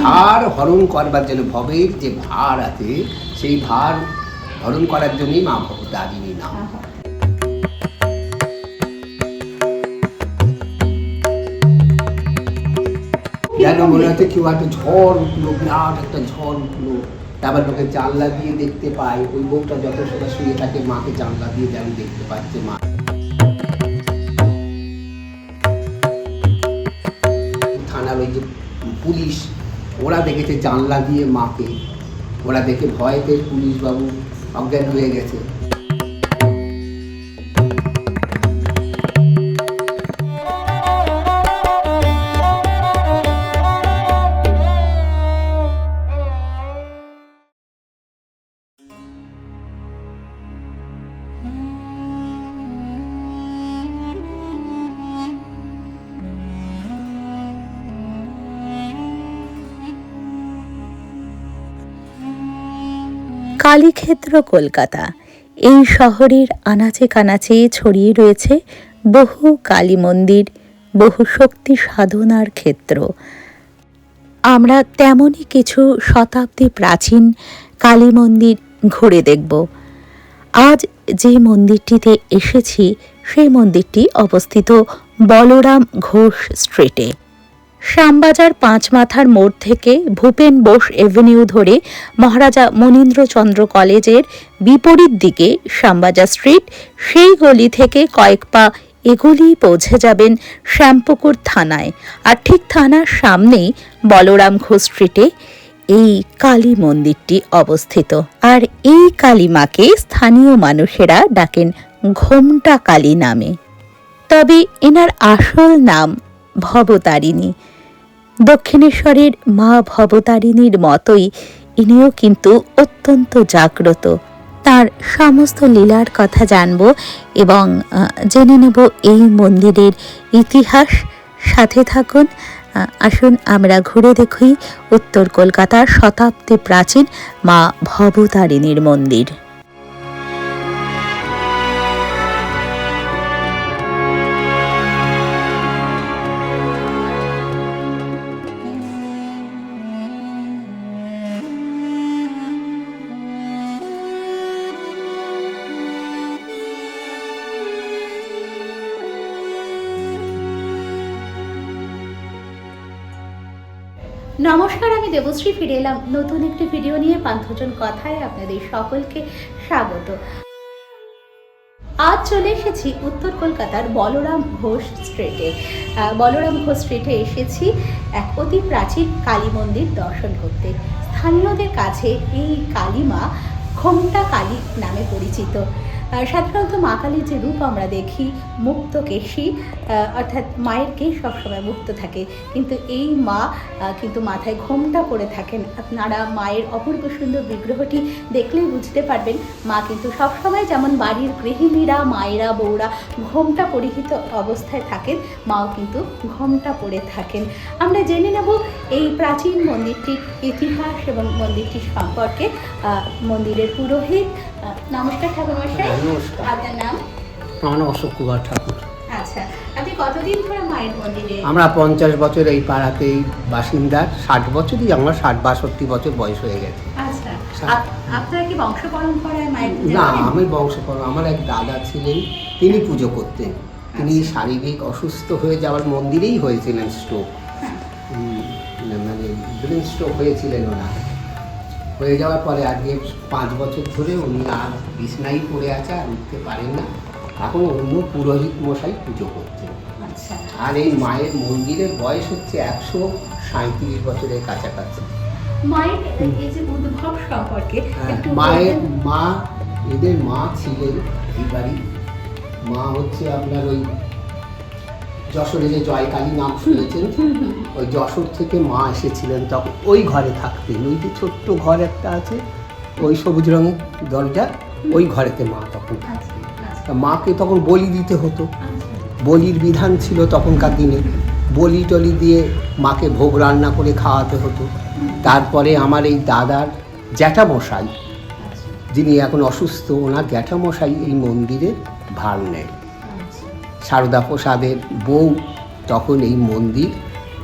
ভার হরণ করবার জন্য ভবের যে ভার আছে, সেই ভার হরণ করার জন্যই মা ভবতারিণী নাম। যেন মনে হচ্ছে কেউ একটা ঝড় উঠল, বিরাট একটা ঝড় উঠল। তারপর লোকে জানলা দিয়ে দেখতে পায়, ওই বউটা যত সময় শুয়ে থাকে, মাকে জানলা দিয়ে যেন দেখতে পাচ্ছে মা। থানার ওই যে পুলিশ ওরা দেখেছে জানলা দিয়ে মাকে। ওরা দেখে ভয় পেয়ে পুলিশবাবু অজ্ঞান হয়ে গেছে। কালীক্ষেত্র, কলকাতা। এই শহরের আনাচে কানাচে ছড়িয়ে রয়েছে বহু কালী মন্দির, বহু শক্তি সাধনার ক্ষেত্র। আমরা তেমনই কিছু শতাব্দী প্রাচীন কালী মন্দির ঘুরে দেখব। আজ যে মন্দিরটিতে এসেছি, সেই মন্দিরটি অবস্থিত বলরাম ঘোষ স্ট্রিটে। শ্যামবাজার পাঁচ মাথার মোড় থেকে ভূপেন বোস এভিনিউ ধরে মহারাজা মনীন্দ্রচন্দ্র কলেজের বিপরীত দিকে শ্যামবাজার স্ট্রিট। সেই গলি থেকে কয়েক পা এগুলি পৌঁছে যাবেন শ্যামপুকুর থানায়। আর ঠিক থানার সামনেই বলরাম ঘোষ স্ট্রিটে এই কালী মন্দিরটি অবস্থিত। আর এই কালী মাকে স্থানীয় মানুষেরা ডাকেন ঘোমটা কালী নামে। তবে এনার আসল নাম ভবতারিণী। দক্ষিণেশ্বরের মা ভবতারিণীর মতোই ইনিও কিন্তু অত্যন্ত জাগ্রত। তার সমস্ত লীলার কথা জানব এবং জেনে নেব এই মন্দিরের ইতিহাস। সাথে থাকুন আসুন আমরা ঘুরে দেখি উত্তর কলকাতার শতাব্দী প্রাচীন মা ভবতারিণীর মন্দির। নমস্কার ফিরে এলাম। নতুন একটি ভিডিও নিয়ে পান্থজন কথায় আপনাদের সকলকে স্বাগত। আজ চলে এসেছি উত্তর কলকাতার বলরাম ঘোষ স্ট্রিটে। বলরাম ঘোষ স্ট্রিটে এসেছি এক অতি প্রাচীন কালী মন্দির দর্শন করতে। স্থানীয়দের কাছে এই কালীমা ঘোমটা কালী নামে পরিচিত। সাধারণত মা কালীর যে রূপ আমরা দেখি মুক্ত কেশী অর্থাৎ মায়ের কেশ সবসময় মুক্ত থাকে। কিন্তু এই মা কিন্তু মাথায় ঘোমটা পরে থাকেন। আপনারা মায়ের অপূর্ব সুন্দর বিগ্রহটি দেখলেই বুঝতে পারবেন মা কিন্তু সবসময় যেমন বাড়ির গৃহিণীরা মায়েরা বউরা ঘোমটা পরিহিত অবস্থায় থাকেন মাও কিন্তু ঘোমটা পরে থাকেন। আমরা জেনে নেব এই প্রাচীন মন্দিরটির ইতিহাস এবং মন্দিরটি সম্পর্কে। মন্দিরের পুরোহিত নমস্কার ঠাকুরমশাই। নমস্কার। আপনার নাম? আমার অশোক কুমার ঠাকুর। আচ্ছা আপনি কতদিন ধরে মায়ের মন্দিরে? আমরা পঞ্চাশ বছর এই পাড়াতেই বাসিন্দা ষাট বছরই আমার ষাট বাষট্টি বছর বয়স হয়ে গেছে। আচ্ছা স্যার। আপ- আপনারা কি বংশ পরম্পরায় মায়ের না আমি বংশপর আমার এক দাদা ছিলেন তিনি পুজো করতেন। তিনি শারীরিক অসুস্থ হয়ে যাওয়ার মন্দিরেই হয়েছিলেন স্ট্রোক হ্যাঁ। মানে ব্রেন স্ট্রোক হয়েছিলেন ওনার। হয়ে যাওয়ার পরে আজকে পাঁচ বছর ধরে উনি আর বিছনাই পড়ে আছে আর উঠতে পারেন না। এখন অন্য পুরোহিত মশাই পুজো করছেন আচ্ছা। আর এই মায়ের মন্দিরের বয়স হচ্ছে একশো সাঁত্রিশ বছরের কাছাকাছি। মায়ের এই যে উদ্ভব সম্পর্কে হ্যাঁ, মায়ের মা এদের মা ছিলেন এই বাড়ি। মা হচ্ছে আপনার ওই যশোরে যে জয়কালী নাম শুনেছেন? ওই যশোর থেকে মা এসেছিলেন তখন। ওই ঘরে থাকতেন। ওই যে ছোট্ট ঘর একটা আছে ওই সবুজ রঙের দরজা ওই ঘরেতে মা তখন মাকে তখন বলি দিতে হতো। বলির বিধান ছিল তখনকার দিনে, বলি টলি দিয়ে মাকে ভোগ রান্না করে খাওয়াতে হতো তারপরে আমার এই দাদার জ্যাঠামশাই, যিনি এখন অসুস্থ, ওনার জ্যাঠামশাই এই মন্দিরে ভার নেয়। সারদা প্রসাদের বউ তখন এই মন্দির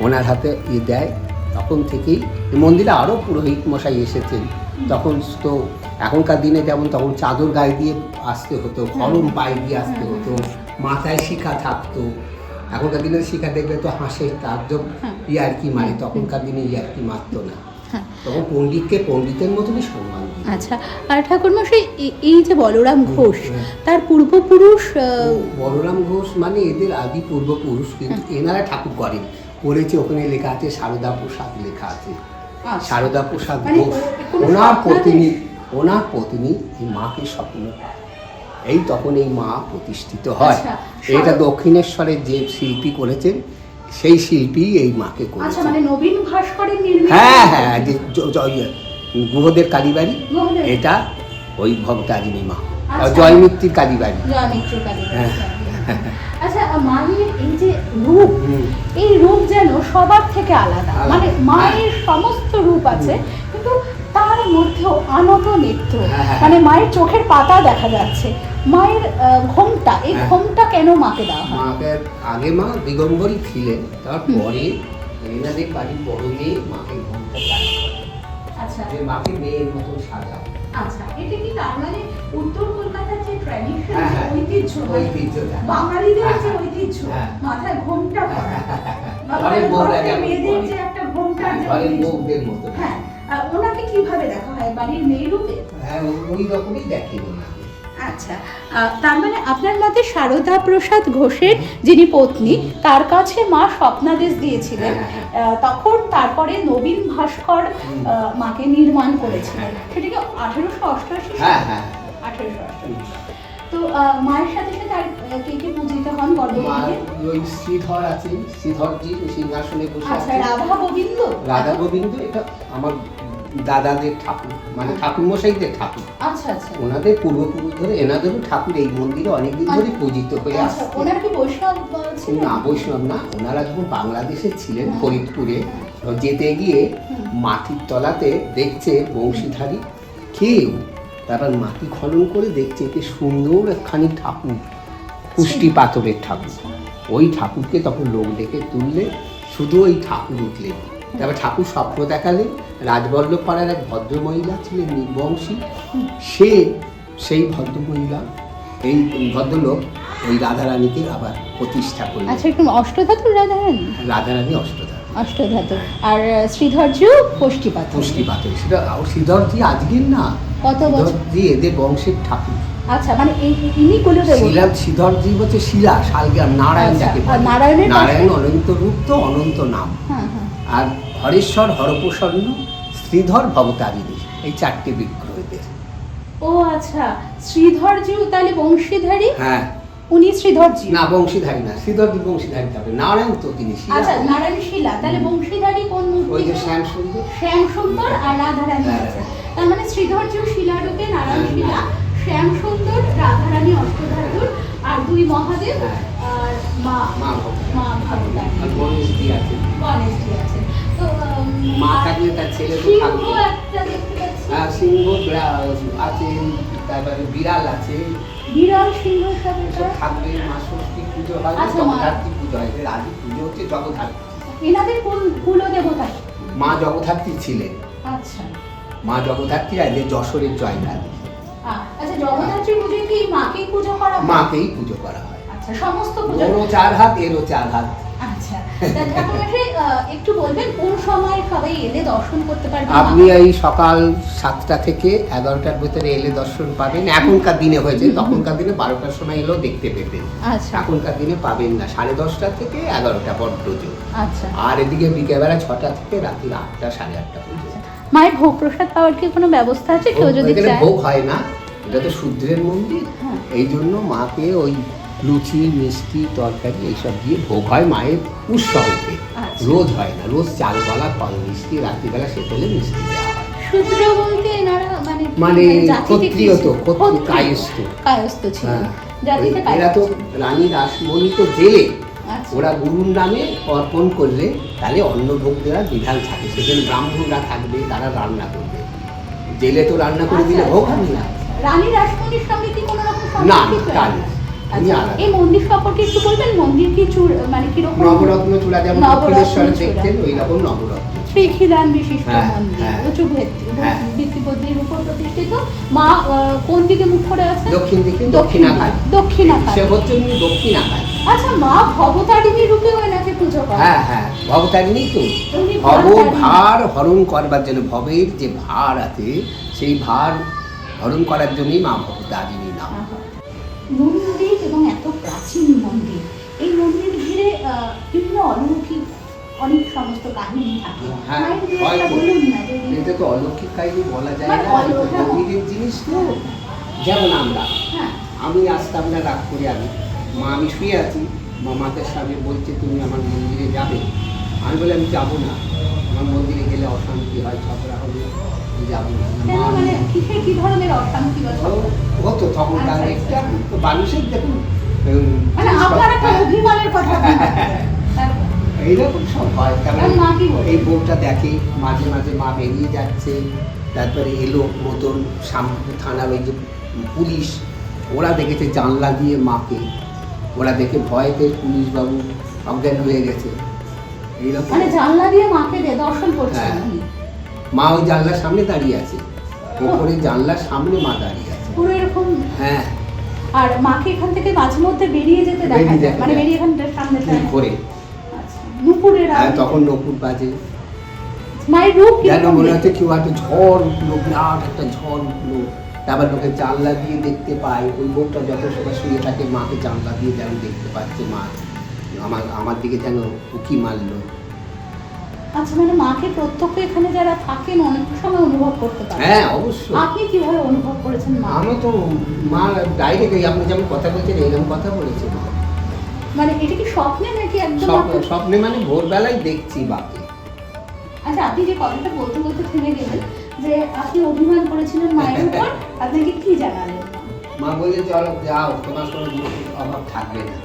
ওনার হাতে এ দেয় তখন থেকেই এই মন্দিরে আরও পুরোহিত মশাই এসেছেন তখন তো এখনকার দিনে যেমন তখন চাদর গায়ে দিয়ে আসতে হতো গরম পায়ে দিয়ে আসতে হতো মাথায় শিখা থাকতো এখনকার দিনে শিখা দেখলে তো হাসে তার হ্যাঁ। ইয়ারকি মারে তখনকার দিনে ইয়ারকি মারতো না হ্যাঁ। তখন পণ্ডিতকে পণ্ডিতের মতনই সম্মান আচ্ছা আর ঠাকুরমশাই এই যে বলরাম ঘোষ। তার পূর্বপুরুষ বলরাম ঘোষ মানে এদের আদি পূর্বপুরুষ কিন্তু হ্যাঁ। এনারা ঠাকুর করেন করেছে ওখানে লেখা আছে সারদা প্রসাদ লেখা আছে। সারদা প্রসাদ মানে ঘোষ ওনার পত্নী ওনার পত্নী এই মাকে স্বপ্ন এই তখন এই মা প্রতিষ্ঠিত হয়। আচ্ছা, এটা দক্ষিণেশ্বরের যে শিল্পী করেছেন সেই শিল্পী এই মাকে আচ্ছা করেছেন মানে হ্যাঁ হ্যাঁ যে গুহদের কালীবাড়ি এটা ওই ভক্তারিণী মা। জয়মিত্রীর জয়মিত্তির কালীবাড়ি কালী হ্যাঁ। আচ্ছা মায়ের এই রূপ। এই রূপ যেন সবার থেকে আলাদা। মানে মায়ের সমস্ত রূপ আছে কিন্তু তার মধ্যেও আনত নেত্র। হ্যাঁ, হ্যাঁ। মানে মায়ের চোখের পাতা দেখা যাচ্ছে। মায়ের ঘোমটা এই হ্যাঁ। ঘোমটা কেন মাকে দেওয়া হয়? মাকে আগে মা দিগম্বরী ছিলেন তারপরে এনাদের বাড়ির বড় মেয়ে মাকে ঘুমটা আচ্ছা। মাকে মেয়ের মতন সাজা আচ্ছা এটা কি তার মানে উত্তর কলকাতার যে ট্র্যাডিশন হ্যাঁ, হ্যাঁ। ঐতিহ্য ঐতিহ্যটা। বাঙালিদের হ্যাঁ, যে হ্যাঁ। ঐতিহ্য হ্যাঁ। মাথায় ঘোমটা পরা ঘরের মেয়েদের। যে একটা ঘোমটা যে ঘরের বউদের মতো হ্যাঁ ওনাকে কীভাবে দেখা হয় বাড়ির মেয়ে রূপে হ্যাঁ ওই রকমই দেখে ওনাকে আচ্ছা তার মানে আপনার মতে শারদা প্রসাদ ঘোষের যিনি পত্নী তার কাছে মা স্বপ্নাদেশ দিয়েছিলেন। হ্যাঁ, হ্যাঁ। তখন তারপরে নবীন ভাস্কর মাকে নির্মাণ করেছিলেন। সেটা কি আঠেরোশো অষ্টআশি হ্যাঁ আঠেরোশো অষ্টআশি। তো মায়ের সাথে সাথে আর কে কে পূজিত হন গর্ভগৃহে ওই শ্রীধর আছেন শ্রীধরজি সিংহাসনে বসে আচ্ছা আছেন। রাধা গোবিন্দ? রাধা গোবিন্দ এটা আমার দাদাদের ঠাকুর মানে ঠাকুর মশাইদের ঠাকুর। আচ্ছা আচ্ছা। ওনাদের পূর্বপুরুষ ধরে এনাদেরও ঠাকুর এই মন্দিরে অনেকদিন ধরে পূজিত হয়ে আচ্ছা আসছে। ওনার কি বৈষ্ণব না বৈষ্ণব না ওনারা যখন বাংলাদেশে ছিলেন ফরিদপুরে যেতে গিয়ে মাটির তলাতে দেখছে বংশীধারী কেউ তারা মাটি খনন করে দেখছে যে সুন্দর একখানি ঠাকুর পুষ্টি পাথরের ঠাকুর। ওই ঠাকুরকে তখন লোক ডেকে তুললে শুধু ওই ঠাকুর উঠলেন। তারপর ঠাকুর স্বপ্ন দেখালেন রাজবল্লভ পাড়ার এক ভদ্রমহিলা ছিলেন নির্বংশী। সে সেই ভদ্রমহিলা এই ভদ্রলোক ওই রাধারানীকে আবার প্রতিষ্ঠা করলেন। আচ্ছা একটু অষ্টধাতুর রাধারানী? রাধারানী অষ্টধার অষ্টধাতু। আর শ্রীধর্য ষষ্ঠীপাত পুষ্টি পাথর সেটা শ্রীধরজি আজকের না? কত বছর? এদের বংশের ঠাকুর। আচ্ছা মানে এই ইনি কুলদেব শিলা শ্রীধরজি হচ্ছে শিলা শালগ্রাম নারায়ণ আচ্ছা, যাকে নারায়ণ অনন্ত রূপ তো অনন্ত নাম। হ্যাঁ হ্যাঁ। আর হরেশ্বর হরপ্রসন্ন শ্রীধর ভবতারিণী এই চারটে বিগ্রহদের। ও আচ্ছা শ্রীধরজি তাহলে বংশীধারী? হ্যাঁ। উনি শ্রীধরজি? না বংশীধারী না শ্রীধরজি বংশীধারী হবে নারায়ণ তো তিনি শিলা। আচ্ছা নারায়ণ শিলা। তাহলে বংশীধারী কোন ওই যে শ্যাম সুন্দর। শ্যাম সুন্দর আর রাধারানী হ্যাঁ, আছে। তার মানে শ্রীধর্য শিলারূপে নারায়ণ হ্যাঁ, শিলা শ্যাম সুন্দর রাধারানী অষ্টধাতুর আর দুই মহাদেব হ্যাঁ। আর মা মা ভবতারিণী। মা ভাবতারী আর গণেশজি আছে। গণেশজি আছে। তো উম, মা থাকলে তার ছেলে তো থাকবে। আর সিংহ আছে তারপরে বিড়াল আছে। বিড়াল সিংহ থাকবে মা ষষ্ঠী পুজো হয় আচ্ছা, জগদ্ধাত্রী পুজো হয়? এর পুজো হচ্ছে জগদ্ধাত্রী এনাদের কোন কুলদেবতা? মা জগদ্ধাত্রী ছিলেন। আচ্ছা। মা জগদ্ধাত্রী আর এদের যশোরের আ- আচ্ছা জগদ্ধাত্রী কি মাকেই পুজো করা হয়? মাকেই পুজো করা হয়। আচ্ছা সমস্ত পুজো চার হাত এরও চার হাত। একটু বলবেন কোন সময় সবাই এলে দর্শন করতে পারবেন? আপনি এই সকাল সাতটা থেকে এগারোটার ভিতরে এলে দর্শন পাবেন। এখনকার দিনে হয়েছে তখনকার দিনে বারোটার সময় এলেও দেখতে পেতেন। আচ্ছা। এখনকার দিনে পাবেন না। সাড়ে দশটা থেকে এগারোটা বড্ড আচ্ছা। আর এদিকে বিকেলবেলা ছটা থেকে রাত্রি আটটা সাড়ে আটটা পর্যন্ত। মায়ের ভোগ প্রসাদ পাওয়ার কি কোনো ব্যবস্থা আছে? কেউ যদি ভোগ হয় না। এটা তো শূদ্রের মন্দির। হ্যাঁ। এই জন্য মাকে ওই লুচি মিষ্টি তরকারি এইসব দিয়ে ভোগ হয় মায়ের উৎসবতে আচ্ছা। রোজ হয় না রোজ চাল ফল মিষ্টি রাত্রিবেলা সে পেলে মিষ্টি দেওয়া হয় মানে? মানে ক্ষত্রিয় তো। কায়স্থ। কায়স্থ ছিল হ্যাঁ ওই- এরা তো রানী রাসমণি তো জেলে আচ্ছা ওরা গুরুর নামে অর্পণ করলে তাহলে অন্ন ভোগ দেওয়ার বিধান থাকে সেখানে ব্রাহ্মণরা থাকবে তারা রান্না করবে জেলে তো রান্না করে দিলে আচ্ছা, ভোগ আচ্ছা, হবে না। রানী রাসমণির সঙ্গে কি কোনো রকম না, তা না। আচ্ছা। এই মন্দির সম্পর্কে একটু বলবেন? মন্দির কি মানে কীরকম নবরত্ন চূড়া যেমন দেখতেন ওই রকম নবরত্ন বিশিষ্ট হ্যাঁ, মন্দির হ্যাঁ। উঁচু হ্যাঁ। উপর প্রতিষ্ঠিত। মা কোন দিকে মুখ করে আছে? দক্ষিণ দিকে সে হচ্ছে আচ্ছা মা ভবতারিণী এনাকে পুজো করে হ্যাঁ হ্যাঁ ভবতারিণী তো। ভব ভার হরণ করবার জন্য ভবের যে ভার আছে সেই ভার হরণ করার জন্যই মা ভবতারিণী নাম। প্রাচীন মন্দির। এই মন্দির ঘিরে বিভিন্ন অলৌকিক অনেক সমস্ত কাহিনী থাকে। হ্যাঁ, হয়। বলুন। না এটা তো অলৌকিক কাহিনী বলা যায় মানে না অল- হ্যাঁ। মন্দিরের জিনিস তো। যেমন আমরা। হ্যাঁ। আমি আসতাম না রাগ করে আমি। মা আমি শুয়ে আছি। মা মাদের সামনে বলছে তুমি আমার মন্দিরে যাবে? আমি বলে আমি যাব না। আমার মন্দিরে গেলে অশান্তি হয় ঝগড়া হবে। যাব না। মানে কি ধরনের অশান্তি বা ঝগড়া? ও তো তখন তার আচ্ছা, একটা আচ্ছা। মানুষের দেখুন মানে? এইরকম সব হয়। তারপরে আর মা কি বলে? এই বউটা দেখে মাঝে মাঝে মা বেরিয়ে যাচ্ছে তারপরে এলো মতন শামপুর থানার ওই যে পুলিশ ওরা দেখেছে জানলা দিয়ে মাকে। ওরা দেখে ভয়তে পুলিশ বাবু অজ্ঞান হয়ে গেছে। এইরকম। মানে জানলা দিয়ে মাকে দর্শন করছেন হ্যাঁ। মা ওই জানলার সামনে দাঁড়িয়ে আছে। ওপরে জানলার সামনে মা দাঁড়িয়ে আছে। পুরো এরকম হ্যাঁ। আর মাকে এখান থেকে মাঝে মধ্যে বেরিয়ে যেতে দেখা যায়। মানে বেরিয়ে এখান থেকে সামনে করে। আচ্ছা নুপুরের হ্যাঁ আওয়াজ। তখন নকুর বাজে। মায়ের রূপ কীরকম? মনে হচ্ছে কেউ একটা ঝড় উঠল বিরাট একটা ঝড় উঠল। তারপর লোকে জানলা দিয়ে দেখতে পায়। ওই লোকটা যত সময় শুয়ে থাকে মাকে জানলা দিয়ে যেন দেখতে পাচ্ছে মা। আমার আমার দিকে যেন উকি মারলো। আচ্ছা মানে মাকে প্রত্যক্ষ এখানে যারা থাকেন অনেক সময় অনুভব করতে পারেন। হ্যাঁ অবশ্যই। আপনি কীভাবে অনুভব করেছেন মা? আমার তো মা ডাইরেক্ট আপনি যেমন কথা বলছেন এরকম কথা বলেছে। মানে এটা কি স্বপ্নে নাকি একদম স্বপ্ন- স্বপ্নে মানে ভোরবেলায় দেখছি বাকি আচ্ছা আপনি যে কথাটা বলতে বলতে থেমে গেলেন যে আপনি অভিমান করেছিলেন মায়ের উপর আপনাকে কি জানালেন? মা? বলছে চলো যাও তোমার কোনো অভাব থাকবে না।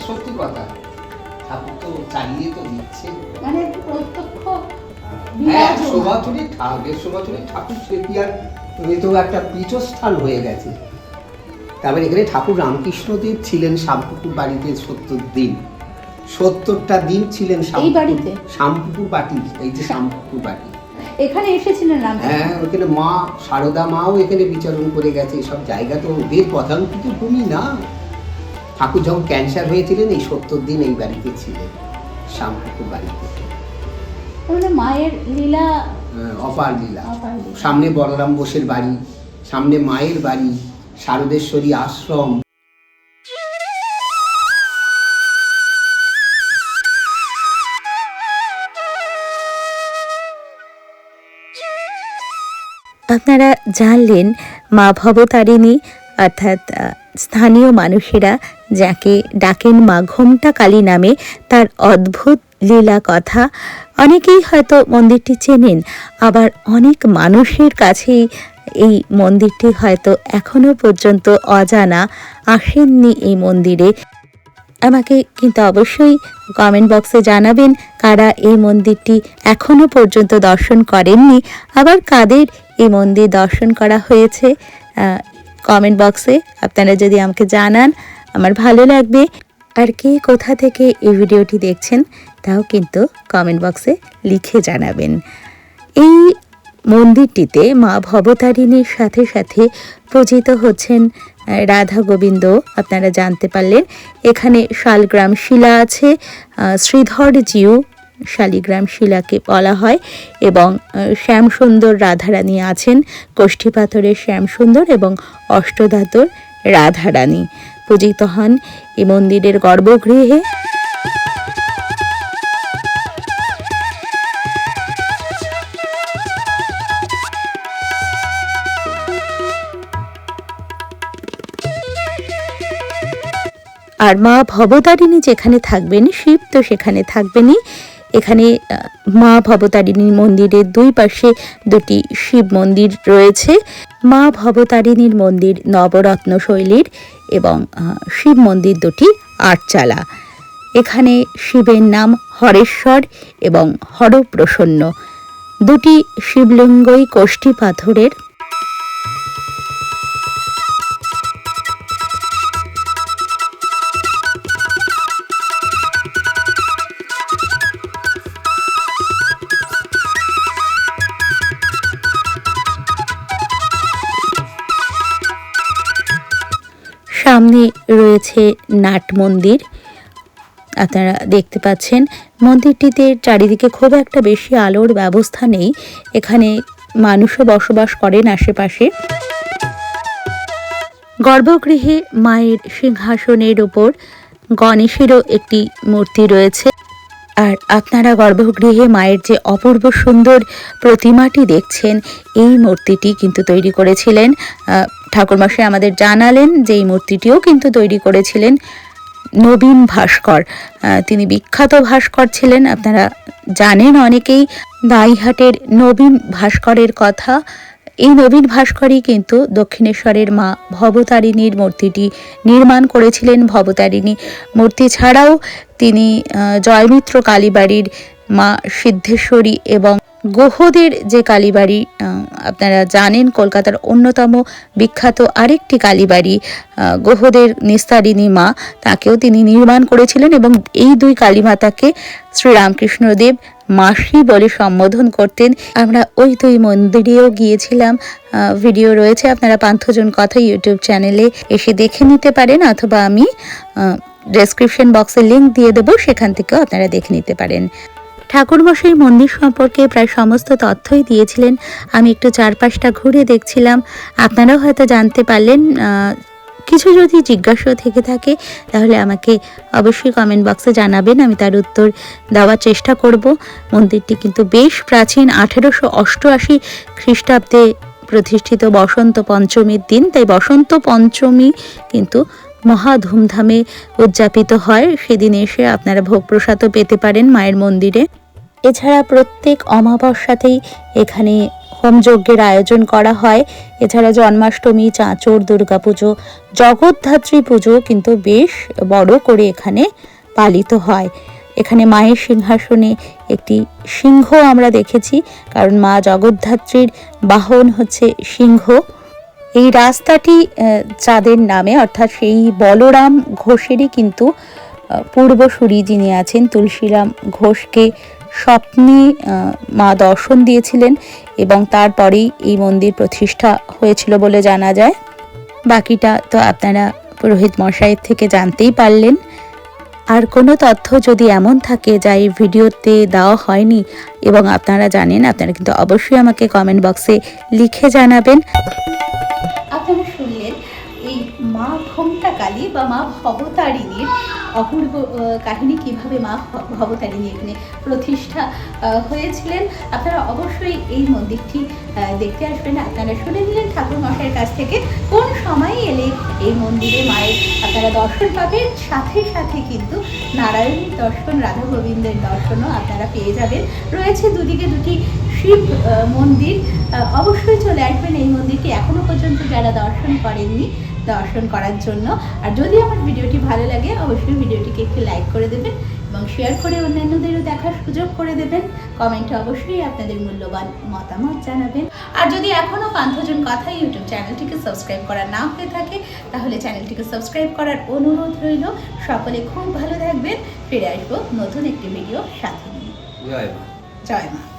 সত্যি কথা। ঠাকুর তো চালিয়ে তো দিচ্ছে। মানে প্রত্যক্ষ হ্যাঁ বিরাজমান। একশো বছরই ঠাকুর দেড়শো ঠাকুর সে আর তো একটা পীঠস্থান হয়ে গেছে। তারপরে এখানে ঠাকুর রামকৃষ্ণদেব ছিলেন শামপুকুর বাড়িতে সত্তর দিন। সত্তরটা দিন ছিলেন শামপুকুর- বাড়িতে? শামপুকুর বাটি এই যে শামপুকুর বাটি। এখানে এসেছিলেন রাম হ্যাঁ ওখানে মা সারদা মাও এখানে বিচরণ করে গেছে। সব জায়গা তো ওদের প্রধানকৃত ভূমি না। ঠাকুর যখন ক্যান্সার হয়েছিলেন এই সত্তর দিন এই বাড়িতে ছিলেন শামপুকুর বাড়িতে। মায়ের লীলা অপার লীলা। সামনে বলরাম বোসের বাড়ি সামনে মায়ের বাড়ি শারদেশ্বরী আশ্রম। আপনারা জানলেন মা ভবতারিণী অর্থাৎ আহ, স্থানীয় মানুষেরা যাকে ডাকেন মা ঘোমটা কালী নামে তার অদ্ভুত লীলা কথা। অনেকেই হয়তো মন্দিরটি চেনেন, আবার অনেক মানুষের কাছেই এই মন্দিরটি হয়তো এখনও পর্যন্ত অজানা আসেননি এই মন্দিরে। আমাকে কিন্তু অবশ্যই কমেন্ট বক্সে জানাবেন কারা এই মন্দিরটি এখনও পর্যন্ত দর্শন করেননি, আবার কাদের এই মন্দির দর্শন করা হয়েছে। কমেন্ট বক্সে আপনারা যদি আমাকে জানান আমার ভালো লাগবে। আর কে কোথা থেকে এই ভিডিওটি দেখছেন তাও কিন্তু কমেন্ট বক্সে লিখে জানাবেন। এই মন্দিরটিতে মা ভবতারিণীর সাথে সাথে পূজিত হচ্ছেন রাধা গোবিন্দ আপনারা জানতে পারলেন। এখানে শালগ্রাম শিলা আছে আহ, শ্রীধর জিউ শালিগ্রাম শিলাকে বলা হয় এবং শ্যামসুন্দর রাধারানী আছেন কোষ্ঠী পাথরের শ্যামসুন্দর এবং অষ্টধাতুর রাধারানী। পূজিত হন এই মন্দিরের গর্ভগৃহে। আর মা ভবতারিণী যেখানে থাকবেন, শিব তো সেখানে থাকবেনই। এখানে মা ভবতারিণী মন্দিরের দুই পাশে দুটি শিব মন্দির রয়েছে। মা ভবতারিণীর মন্দির নবরত্ন শৈলীর এবং শিব মন্দির দুটি আটচালা। এখানে শিবের নাম হরেশ্বর এবং হরপ্রসন্ন। দুটি শিবলিঙ্গই কোষ্ঠী পাথরের রয়েছে নাট মন্দির। আপনারা দেখতে পাচ্ছেন, মন্দিরটিতে চারিদিকে খুব একটা বেশি আলোর ব্যবস্থা নেই। এখানে মানুষও বসবাস করেন আশেপাশে। গর্ভগৃহে মায়ের সিংহাসনের ওপর গণেশেরও একটি মূর্তি রয়েছে। আর আপনারা গর্ভগৃহে মায়ের যে অপূর্ব সুন্দর প্রতিমাটি দেখছেন, এই মূর্তিটি কিন্তু তৈরি করেছিলেন ঠাকুরমশাই আমাদের জানালেন যে এই মূর্তিটিও কিন্তু তৈরি করেছিলেন নবীন ভাস্কর। তিনি বিখ্যাত ভাস্কর ছিলেন, আপনারা জানেন অনেকেই দাইহাটের নবীন ভাস্করের কথা। এই নবীন ভাস্করই কিন্তু দক্ষিণেশ্বরের মা ভবতারিণীর মূর্তিটি নির্মাণ করেছিলেন, ভবতারিণী মূর্তি ছাড়াও তিনি জয়মিত্র কালীবাড়ির মা সিদ্ধেশ্বরী এবং গোহদের যে কালীবাড়ি আপনারা জানেন কলকাতার অন্যতম বিখ্যাত আরেকটি কালীবাড়ি গোহদের নিস্তারিণী মা, তাকেও তিনি নির্মাণ করেছিলেন এবং এই দুই কালীমাতাকে শ্রীরামকৃষ্ণদেব মাসি বলে সম্বোধন করতেন। আমরা ওই দুই মন্দিরেও গিয়েছিলাম ভিডিও রয়েছে, আপনারা পান্থজন কথা ইউটিউব চ্যানেলে এসে দেখে নিতে পারেন, অথবা আমি ডেসক্রিপশন বক্সে লিংক দিয়ে দেবো, সেখান থেকেও আপনারা দেখে নিতে পারেন। ঠাকুরমশাই মন্দির সম্পর্কে প্রায় সমস্ত তথ্যই দিয়েছিলেন। আমি একটু চারপাশটা ঘুরে দেখছিলাম। আপনারাও হয়তো জানতে পারলেন কিছু যদি জিজ্ঞাসা থেকে থাকে, তাহলে আমাকে অবশ্যই কমেন্ট বক্সে জানাবেন। আমি তার উত্তর দেওয়ার চেষ্টা করব। মন্দিরটি কিন্তু বেশ প্রাচীন, আঠেরোশো অষ্টআশি খ্রিস্টাব্দে প্রতিষ্ঠিত বসন্ত পঞ্চমীর দিন। তাই বসন্ত পঞ্চমী কিন্তু মহা ধুমধামে উদযাপিত হয়। সেদিন এসে আপনারা ভোগ প্রসাদও পেতে পারেন মায়ের মন্দিরে। এছাড়া প্রত্যেক অমাবস্যাতেই এখানে হোমযজ্ঞের আয়োজন করা হয়। এছাড়া জন্মাষ্টমী, চাঁচর, দুর্গাপুজো, জগদ্ধাত্রী পুজো কিন্তু বেশ বড় করে এখানে পালিত হয়। এখানে মায়ের সিংহাসনে একটি সিংহ আমরা দেখেছি, কারণ মা জগদ্ধাত্রীর বাহন হচ্ছে সিংহ। এই রাস্তাটি চাঁদের নামে, অর্থাৎ সেই বলরাম ঘোষেরই কিন্তু পূর্বসূরি যিনি আছেন তুলসীরাম ঘোষকে স্বপ্নে মা দর্শন দিয়েছিলেন এবং তারপরেই এই মন্দির প্রতিষ্ঠা হয়েছিল বলে জানা যায়। বাকিটা তো আপনারা পুরোহিত মশাইয়ের থেকে জানতেই পারলেন। আর কোনো তথ্য যদি এমন থাকে যা এই ভিডিওতে দেওয়া হয়নি এবং আপনারা জানেন, আপনারা কিন্তু অবশ্যই আমাকে কমেন্ট বক্সে লিখে জানাবেন। বা মা ভবতারিণীর অপূর্ব কাহিনী কীভাবে মা ভবতারিণী এখানে প্রতিষ্ঠা হয়েছিলেন, আপনারা অবশ্যই এই মন্দিরটি দেখতে আসবেন। আপনারা শুনে নিলেন ঠাকুর মশাইয়ের কাছ থেকে কোন সময় এলে এই মন্দিরে মায়ের, আপনারা দর্শন পাবেন। সাথে সাথে কিন্তু নারায়ণীর দর্শন, রাধা গোবিন্দের দর্শনও আপনারা পেয়ে যাবেন। রয়েছে দুদিকে দুটি শিব মন্দির। অবশ্যই চলে আসবেন এই মন্দিরটি। এখনও পর্যন্ত যারা দর্শন করেননি দর্শন করার জন্য। আর যদি আমার ভিডিওটি ভালো লাগে অবশ্যই ভিডিওটিকে একটু লাইক করে দেবেন এবং শেয়ার করে অন্যান্যদেরও দেখার সুযোগ করে দেবেন। কমেন্টে অবশ্যই আপনাদের মূল্যবান মতামত জানাবেন। আর যদি এখনও পান্থজন কথা ইউটিউব চ্যানেলটিকে সাবস্ক্রাইব করা না হয়ে থাকে তাহলে চ্যানেলটিকে সাবস্ক্রাইব করার অনুরোধ রইল। সকলে খুব ভালো থাকবেন। ফিরে আসব নতুন একটি ভিডিও সাথে নিয়ে। জয় মা। জয় মা।